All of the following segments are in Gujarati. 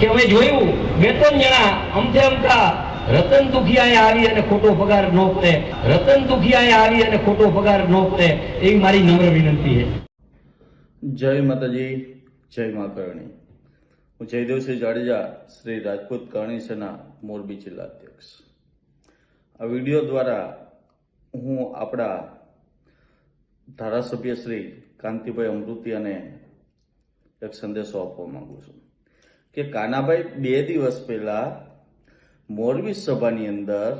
કે અમે જોયું બે ત્રણ જણા અમથે અમથા રતન દુખિયાએ આવી અને ખોટો પગાર ન પડે રતન દુખિયાએ આવી અને ખોટો પગાર ન પડે એવી મારી નમ્ર વિનંતી છે. જય માતાજી, જય મા કરણી. હું જયદેવસિંહ જાડેજા, શ્રી રાજપૂત કરણી સેના મોરબી જિલ્લા અધ્યક્ષ. આ વીડિયો દ્વારા હું આપણા ધારાસભ્ય શ્રી કાંતિભાઈ અમૃતિ અને એક સંદેશો આપવા માંગુ છું. કે કાનાભાઈ, બે દિવસ પહેલા મોરબી સભાની અંદર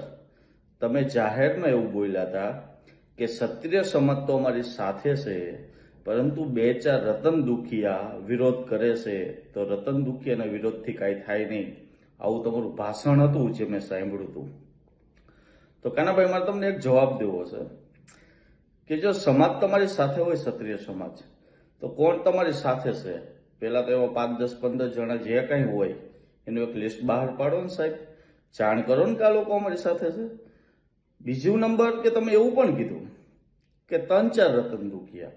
તમે જાહેરમાં એવું બોલ્યા હતા કે ક્ષત્રિય સમાજ તો અમારી સાથે છે, પરંતુ બે ચાર રતન દુખિયા વિરોધ કરે છે. તો રતન દુખિયાના વિરોધથી કાંઈ થાય નહીં. આવું તમારું ભાષણ હતું જે મેં સાંભળ્યું હતું. તો કાનાભાઈ, મારે તમને એક જવાબ દેવો છે કે જો સમાજ તમારી સાથે હોય, ક્ષત્રિય સમાજ, તો કોણ તમારી સાથે છે? પહેલા તો એવા પાંચ, દસ, પંદર જણા જે કાંઈ હોય, એનું એક લિસ્ટ બહાર પાડો ને સાહેબ. જાણ કરો ને કે આ લોકો અમારી સાથે છે. બીજું નંબર કે તમે એવું પણ કીધું કે ત્રણ, ચાર રતન દુખિયા.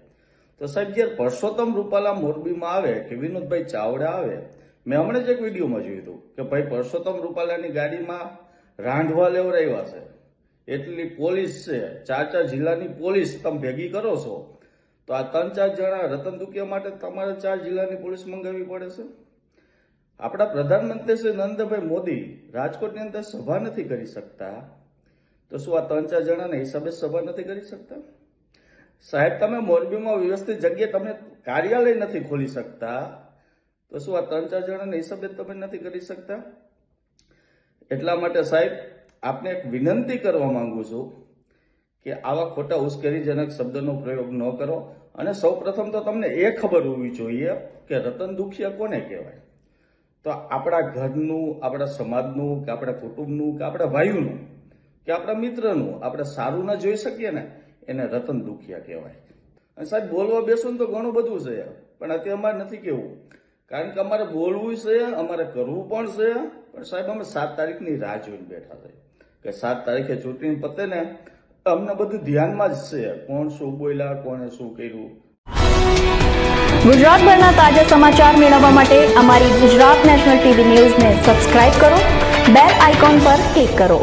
તો સાહેબ, જ્યારે પરસોત્તમ રૂપાલા મોરબીમાં આવે કે વિનોદભાઈ ચાવડા આવે, મેં હમણાં જ એક વિડીયોમાં જોયું હતું કે ભાઈ પરસોત્તમ રૂપાલાની ગાડીમાં રાંધવા લેવડાવ્યા છે. એટલી પોલીસ છે, ચાર ચાર જિલ્લાની પોલીસ તમે ભેગી કરો છો તો આ ત્રણ ચાર જણા રતન દુખિયા માટે તમારે ચાર જિલ્લાની પોલીસ મંગાવવી પડે છે? આપણા પ્રધાનમંત્રી શ્રી નરેન્દ્રભાઈ મોદી રાજકોટની અંદર સભા નથી કરી શકતા. તો શું આ ત્રણ ચાર જણાના હિસાબે સભા નથી કરી શકતા? સાહેબ, તમે મોરબીમાં વ્યવસ્થિત જગ્યાએ તમે કાર્યાલય નથી ખોલી શકતા. તો શું આ ત્રણ ચાર જણાના હિસાબે તમે નથી કરી શકતા? એટલા માટે સાહેબ, આપને એક વિનંતી કરવા માંગુ છું કે આવા ખોટા ઉશ્કેરીજનક શબ્દનો પ્રયોગ ન કરો. અને સૌ પ્રથમ તો તમને એ ખબર હોવી જોઈએ કે રતન દુખિયા કોને કહેવાય? તો આપણા ઘરનું, આપણા સમાજનું, કે આપણા કુટુંબનું, કે આપણા ભાઈઓનું, કે આપણા મિત્રનું આપણે સારું ના જોઈ શકીએ ને, એને રતન દુખિયા કહેવાય. અને સાહેબ, બોલવા બેસો તો ઘણું બધું છે. પણ અત્યારે અમારે નથી કેવું. કારણ કે અમારે બોલવું છે, અમારે કરવું પણ છે. પણ સાહેબ, અમે સાત તારીખની રાહ જોઈને બેઠા છે. કે સાત તારીખે ચૂંટણી પતે ને અમને બધું ધ્યાનમાં જ છે. કોણ શું બોલ્યા, કોણે શું કર્યું? ગુજરાતભરના તાજા સમાચાર મેળવવા માટે અમારી ગુજરાત નેશનલ ટીવી ન્યૂઝને સબસ્ક્રાઇબ કરો, બેલ આઇકોન પર ક્લિક કરો.